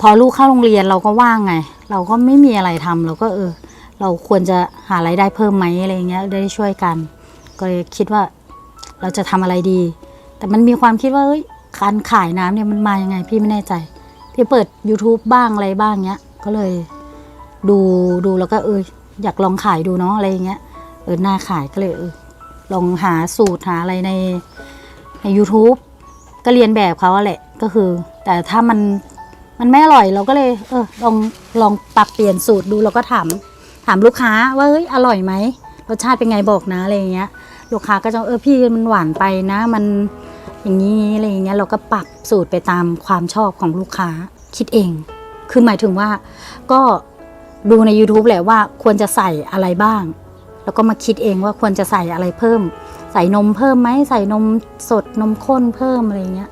พอลูกเข้าโรงเรียนเราก็ว่างไง เราก็ไม่มีอะไรทำเราก็เออ เราควรจะหารายได้เพิ่มไหมอะไรเงี้ยได้ช่วยกัน ก็เลยคิดว่าเราจะทำอะไรดี แต่มันมีความคิดว่าเอ้ยการขายน้ำเนี่ยมันมายังไงพี่ไม่แน่ใจ พี่เปิด YouTube บ้างอะไรบ้างเงี้ย ก็เลยดูดูแล้วก็เอออยากลองขายดูเนาะอะไรเงี้ยเออหน่าขายก็เลยเออลองหาสูตรหาอะไรในใน YouTube ก็เรียนแบบเขาแหละก็คือ แต่ถ้ามัน มันไม่อร่อยเราก็เลย เออลองลองปรับเปลี่ยนสูตรดูเราก็ถามถามลูกค้าว่าเฮ้ยอร่อยไหมรสชาติเป็นไงบอกนะอะไรอย่างเงี้ย ลูกค้าก็จะเออพี่มันหวานไปนะ มันอย่างนี้อะไรอย่างเงี้ยเราก็ปรับสูตรไปตามความชอบของลูกค้าคิดเอง คือหมายถึงว่าก็ดูใน YouTube แหละว่าควรจะใส่อะไรบ้าง แล้วก็มาคิดเองว่าควรจะใส่อะไรเพิ่ม ใส่นมเพิ่มไหมใส่นมสดนมข้นเพิ่มอะไรเงี้ย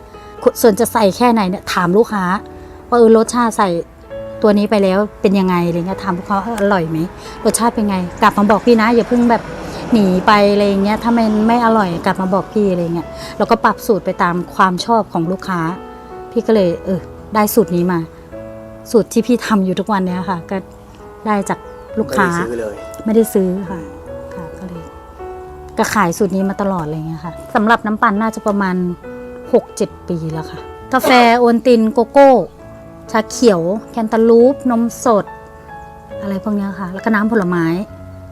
ส่วนจะใส่แค่ไหนเนี่ยถามลูกค้า ว่าเออรสชาติใส่ตัวนี้ไปแล้วเป็นยังไงอะไรเงี้ยถามลูกค้าว่าเอออร่อยไหมรสชาติเป็นไง กลับมาบอกพี่นะอย่าเพิ่งแบบหนีไปอะไรเงี้ยถ้ามันไม่อร่อยกลับมาบอกพี่อะไรเงี้ยแล้วก็ปรับสูตรไปตามความชอบของลูกค้า พี่ก็เลยเออได้สูตรนี้มา สูตรที่พี่ทำอยู่ทุกวันเนี้ยค่ะ ก็ได้จากลูกค้า ไม่ได้ซื้อเลยไม่ได้ซื้อค่ะค่ะก็เลยก็ขายสูตรนี้มาตลอดอะไรเงี้ยค่ะสำหรับน้ำปั่นน่าจะประมาณ6-7ปีแล้วค่ะ กาแฟโอนตินโกโก้ ชาเขียว แคนตาลูป นมสด อะไรพวกนี้ค่ะ แล้วก็น้ำผลไม้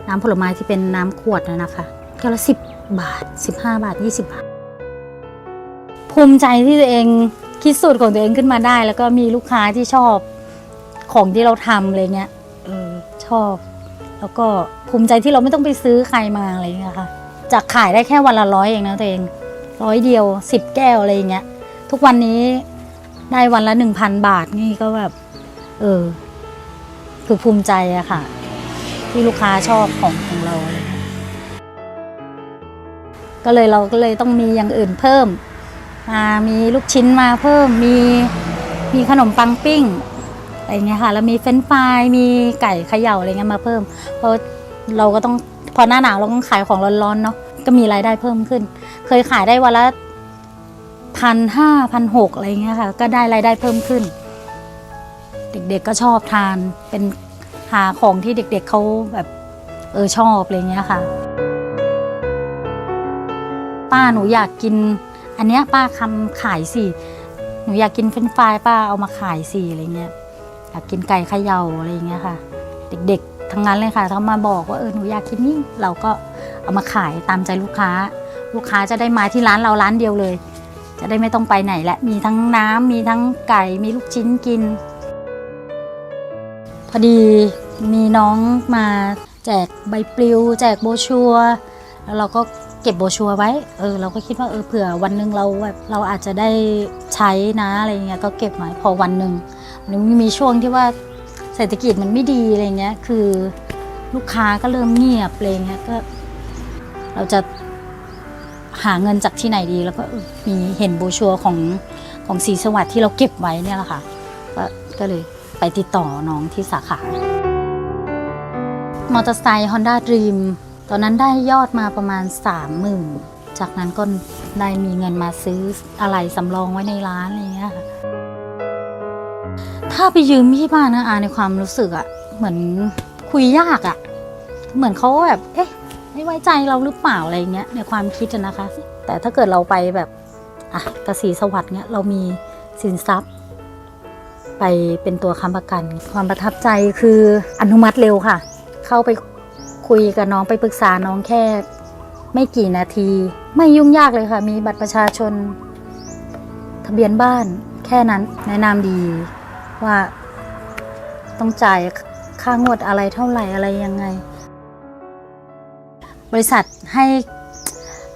น้ำผลไม้ที่เป็นน้ำขวดนะนะคะแก้วละสิบบาทสิบห้าบาทยี่สิบบาท ภูมิใจที่ตัวเองคิดสูตรของตัวเองขึ้นมาได้ แล้วก็มีลูกค้าที่ชอบของที่เราทำอะไรเงี้ยออชอบ แล้วก็ภูมิใจที่เราไม่ต้องไปซื้อใครมาอะไรเงี้ยค่ะจากขายได้แค่วันละร้อยเองนะตัวเองร้อยเดียวสิบแก้วอะไรอย่างเงี้ยทุกวันนี้ ได้วันละหนึ่งพันบาทนี่ก็แบบ เออ คือภูมิใจอะค่ะ ที่ลูกค้าชอบของของเรา ก็เลยเราก็เลยต้องมีอย่างอื่นเพิ่มมามีลูกชิ้นมาเพิ่มมีมีขนมปังปิ้งอะไรเงี้ยค่ะ แล้วมีเฟรนช์ฟรายมีไก่เขย่าอะไรเงี้ยมาเพิ่ม เพราะเราก็ต้องพอหน้าหนาวเราต้องขายของร้อนๆเนาะก็มีรายได้เพิ่มขึ้น เคยขายได้วันละ พันห้าพันหกอะไรเงี้ยค่ะ ก็ได้รายได้เพิ่มขึ้น เด็กๆก็ชอบทานเป็นหาของที่เด็กๆเขาแบบเออชอบอะไรเงี้ยค่ะ ป้าหนูอยากกิน อันเนี้ยป้าคำขายสิหนูอยากกินเฟรนฟรายป้าเอามาขายสิอะไรเงี้ยอยากกินไก่เขย่าอะไรอย่างเงี้ยค่ะ เด็กๆทั้งนั้นเลยค่ะเขามาบอกว่าเออหนูอยากกินนี่เราก็เอามาขายตามใจลูกค้า ลูกค้าจะได้มาที่ร้านเราร้านเดียวเลย จะได้ไม่ต้องไปไหนและมีทั้งน้ำมีทั้งไก่มีลูกชิ้นกิน พอดีมีน้องมาแจกใบปลิว แจกโบชัวแล้วเราก็เก็บโบชัวไว้ เออ เราก็คิดว่าเออเผื่อวันหนึ่งเราแบบเราอาจจะได้ใช้นะอะไรเงี้ยก็เก็บไว้พอวันหนึ่งมันมีช่วงที่ว่าเศรษฐกิจมันไม่ดีอะไรเงี้ยคือลูกค้าก็เริ่มเงียบอะไรเงี้ยก็ เราจะ หาเงินจากที่ไหนดีแล้วก็มีเห็นโบชัวของของสีสวัสดิ์ที่เราเก็บไว้เนี่ยแหละค่ะก็ก็เลยไปติดต่อน้องที่สาขามอเตอร์ไซค์ Honda Dream ตอนนั้นได้ยอดมาประมาณ30,000จากนั้นก็ได้มีเงินมาซื้ออะไรสำรองไว้ในร้านอะไรเงี้ยค่ะถ้าไปยืมพี่บ้านนะอาในความรู้สึกอะเหมือนคุยยากอะเหมือนเขาแบบเอ๊ะ ไม่ไว้ใจเราหรือเปล่าอะไรเงี้ยในความคิดนะคะ แต่ถ้าเกิดเราไปแบบอะกสีสวัสดิ์เงี้ยเรามีสินทรัพย์ ไปเป็นตัวค้ำประกัน ความประทับใจคืออนุมัติเร็วค่ะ เข้าไปคุยกับน้องไปปรึกษาน้องแค่ ไม่กี่นาที ไม่ยุ่งยากเลยค่ะ มีบัตรประชาชน ทะเบียนบ้านแค่นั้นแนะนำดีว่าต้องจ่ายค่างวดอะไรเท่าไหร่อะไรยังไง บริษัทให้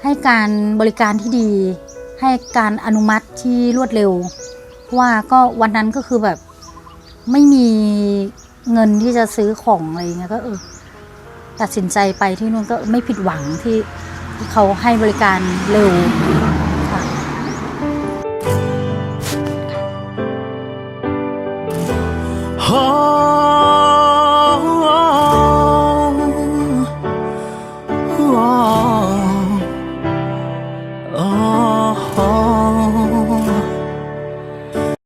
ให้การบริการที่ดี ให้การอนุมัติที่รวดเร็ว ว่าก็วันนั้นก็คือแบบไม่มีเงินที่จะซื้อของอะไรเงี้ยก็เออตัดสินใจไปที่นู่นก็ไม่ผิดหวังที่ที่เขาให้บริการเร็ว